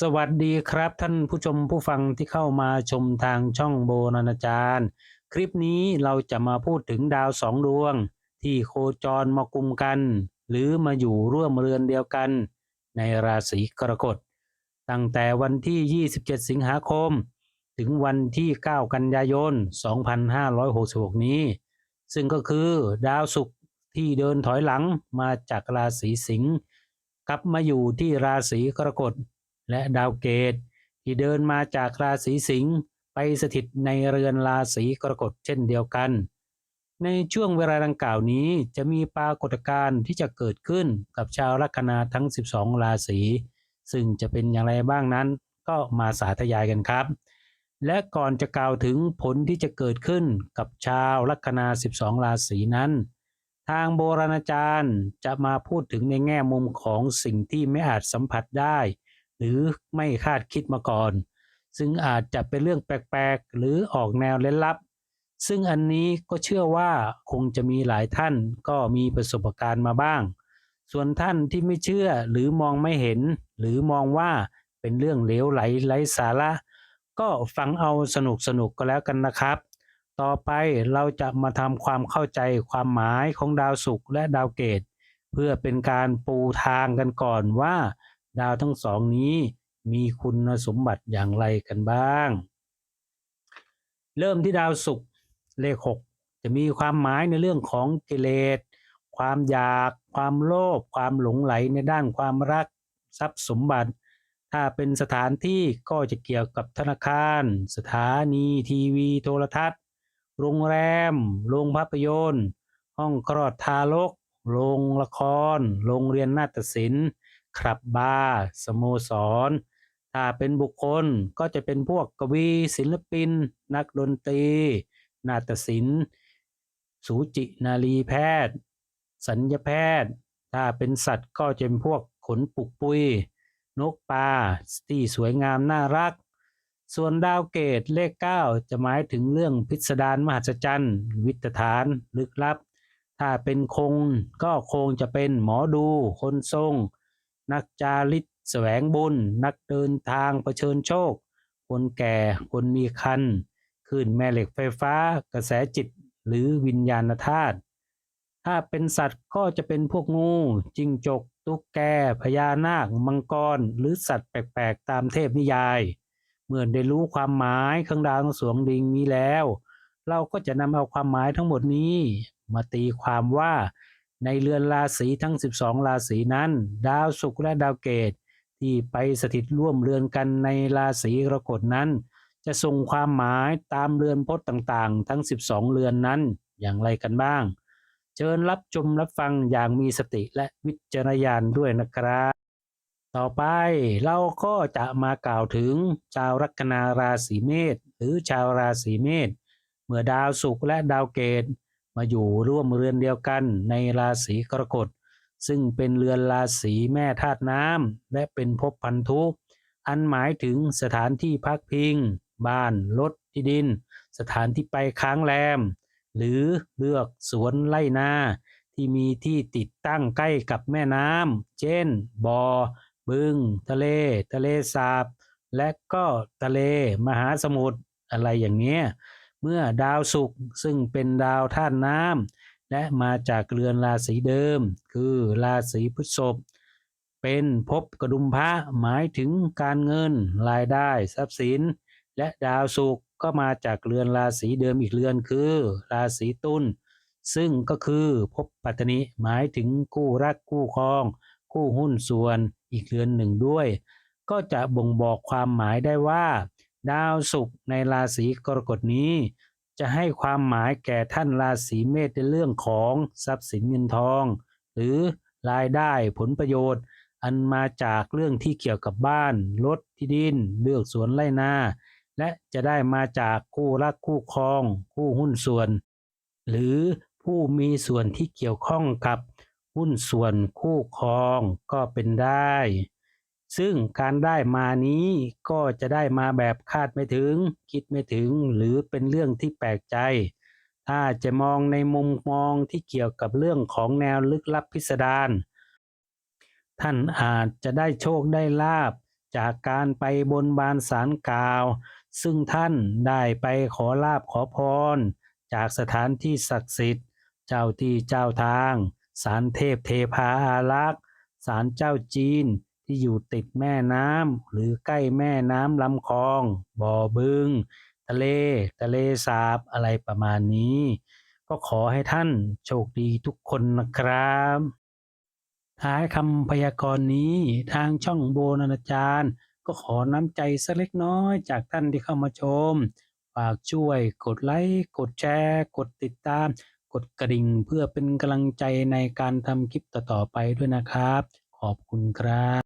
สวัสดีครับท่านผู้ชมผู้ฟังที่เข้ามาชมทางช่องโบราณาจารย์ คลิปนี้เราจะมาพูดถึงดาวสองดวง ที่โคจรมากุมกัน หรือมาอยู่ร่วมเรือนเดียวกัน ในราศีกรกฎตั้งแต่วันที่ 27 สิงหาคม ถึงวันที่ 9 กันยายน 2566 นี้ ซึ่งก็คือดาวศุกร์ที่เดินถอยหลังมาจากราศีสิงห์กลับมาอยู่ที่ราศีกรกฎ และดาวเกตที่เดินมาจากราศีสิงห์ไปสถิตในเรือนราศีกรกฎเช่นเดียวกัน ในช่วงเวลาดังกล่าวนี้จะมีปรากฏการณ์ที่จะเกิดขึ้นกับชาวลัคนาทั้ง 12 ราศี ซึ่งจะเป็นอย่างไรบ้างนั้น ก็มาสาธยายกันครับ และก่อนจะกล่าวถึงผลที่จะเกิดขึ้นกับชาวลัคนา 12 ราศีนั้น ทางโบราณอาจารย์จะมาพูดถึงในแง่มุมของสิ่งที่ไม่อาจสัมผัสได้ รือไม่คาดคิดมาก่อน ซึ่งอาจจะเป็นเรื่องแปลกๆ หรือออกแนวเล่นลับ ซึ่งอันนี้ก็เชื่อว่าคงจะมีหลายท่านก็มีประสบการณ์มาบ้าง ส่วนท่านที่ไม่เชื่อหรือมองไม่เห็น หรือมองว่าเป็นเรื่องเลวไหลไร้สาระ ก็ฟังเอาสนุกสนุกก็แล้วกันนะครับ ต่อไปเราจะมาทำความเข้าใจความหมายของดาวศุกร์และดาวเกตเพื่อเป็นการปูทางกันก่อนว่า ดาวทั้งสองนี้มีคุณสมบัติอย่างไรกันบ้าง เริ่มที่ดาวศุกร์เลขหกจะมีความหมายในเรื่องของกิเลส ความอยาก ความโลภความหลงไหลในด้านความรักทรัพย์สมบัติ ถ้าเป็นสถานที่ก็จะเกี่ยวกับธนาคาร สถานีทีวีโทรทัศน์ โรงแรม โรงภาพยนตร์ ห้องคลอดทารก โรงละคร โรงเรียนนาฏศิลป์ คลับบาร์สโมสร ถ้าเป็นบุคคลก็จะเป็นพวกกวีศิลปิน นักดนตรี นาฏศิลป์ สูจินารีแพทย์ สัญญแพทย์ ถ้าเป็นสัตว์ก็จะเป็นพวกขนปุกปุย นกปลาที่สวยงามน่ารัก ส่วนดาวเกตเลข 9 จะหมายถึงเรื่องพิสดารมหัศจรรย์ วิตฐานลึกลับ ถ้าเป็นคงก็คงจะเป็นหมอดูคนทรง นักจาริตแสวงบุญ นักเดินทางเผชิญโชค คนแก่คนมีคันคลื่นแม่เหล็กไฟฟ้า กระแสจิตหรือวิญญาณธาตุถ้าเป็นสัตว์ก็จะเป็นพวกงูจิงจก ตุ๊กแกพญานาค มังกร หรือสัตว์แปลกๆ ตามเทพนิยาย เมื่อได้รู้ความหมายของดาวงสวงดิงนี้แล้ว เราก็จะนำเอาความหมายทั้งหมดนี้ มาตีความว่า ในเรือนราศีทั้ง 12 ราศีนั้น ดาวศุกร์และดาวเกตที่ไปสถิตร่วมเรือนกันในราศีกรกฎนั้น จะส่งความหมายตามเรือนพจน์ต่างๆ ทั้ง 12 เรือนนั้นอย่างไรกันบ้าง เชิญรับชมรับฟังอย่างมีสติและวิจารณญาณด้วยนะครับ ต่อไปเราก็จะมากล่าวถึงชาวลัคนาราศีเมษหรือชาวราศีเมษเมื่อดาวศุกร์และดาวเกต มาอยู่ร่วมเรือนเดียวกันในราศีกรกฎซึ่งเป็นเรือนราศีแม่ธาตุน้ำและเป็นภพพันธุอันหมายถึงสถานที่พักพิง บ้านรถที่ดิน สถานที่ไปค้างแรม หรือเลือกสวนไร่นาที่มีที่ติดตั้งใกล้กับแม่น้ำเช่นบ่อบึง ทะเล ทะเลสาบ และก็ทะเลมหาสมุทรอะไรอย่างเงี้ย เมื่อดาวศุกร์ซึ่งเป็นดาวธาตุน้ำและมาจากเรือนราศีเดิม คือราศีพฤษภเป็นภพกระดุมพระหมายถึงการเงินรายได้ทรัพย์สิน และดาวศุกร์ก็มาจากเรือนราศีเดิมอีกเรือนคือราศีตุลซึ่งก็คือภพปัตตนิหมายถึงคู่รักคู่ครองคู่หุ้นส่วนอีกเรือนหนึ่งด้วย ก็จะบ่งบอกความหมายได้ว่า ดาวศุกร์ในราศีกรกฎนี้ จะให้ความหมายแก่ท่านราศีเมษในเรื่องของทรัพย์สินเงินทอง หรือรายได้ผลประโยชน์ อันมาจากเรื่องที่เกี่ยวกับบ้านรถที่ดิน เลือกสวนไร่นาและจะได้มาจากคู่รักคู่ครอง คู่หุ้นส่วน หรือผู้มีส่วนที่เกี่ยวข้องกับหุ้นส่วนคู่ครองก็เป็นได้ ซึ่งการได้มานี้ก็จะได้มาแบบคาดไม่ถึง คิดไม่ถึงหรือเป็นเรื่องที่แปลกใจ ถ้าจะมองในมุมมองที่เกี่ยวกับเรื่องของแนวลึกลับพิสดารท่านอาจจะได้โชคได้ลาบจากการไปบนบานสารกล่าว ซึ่งท่านได้ไปขอลาบขอพร จากสถานที่ศักดิ์สิทธิ์ เจ้าที่เจ้าทางศาลเทพเทพาอารักษ์ศาลเจ้าจีน ที่อยู่ติดแม่น้ำหรือใกล้แม่น้ำลำคลอง บ่อบึง ทะเล ทะเลสาบอะไรประมาณนี้ ก็ขอให้ท่านโชคดีทุกคนนะครับ ท้ายคำพยากรณ์นี้ทางช่องโบนานาจารย์ ก็ขอน้ำใจสักเล็กน้อยจากท่านที่เข้ามาชม ฝากช่วยกดไลค์กดแชร์ กดติดตามกดกระดิ่งเพื่อเป็นกำลังใจในการทำคลิปต่อๆไปด้วยนะครับ ขอบคุณครับ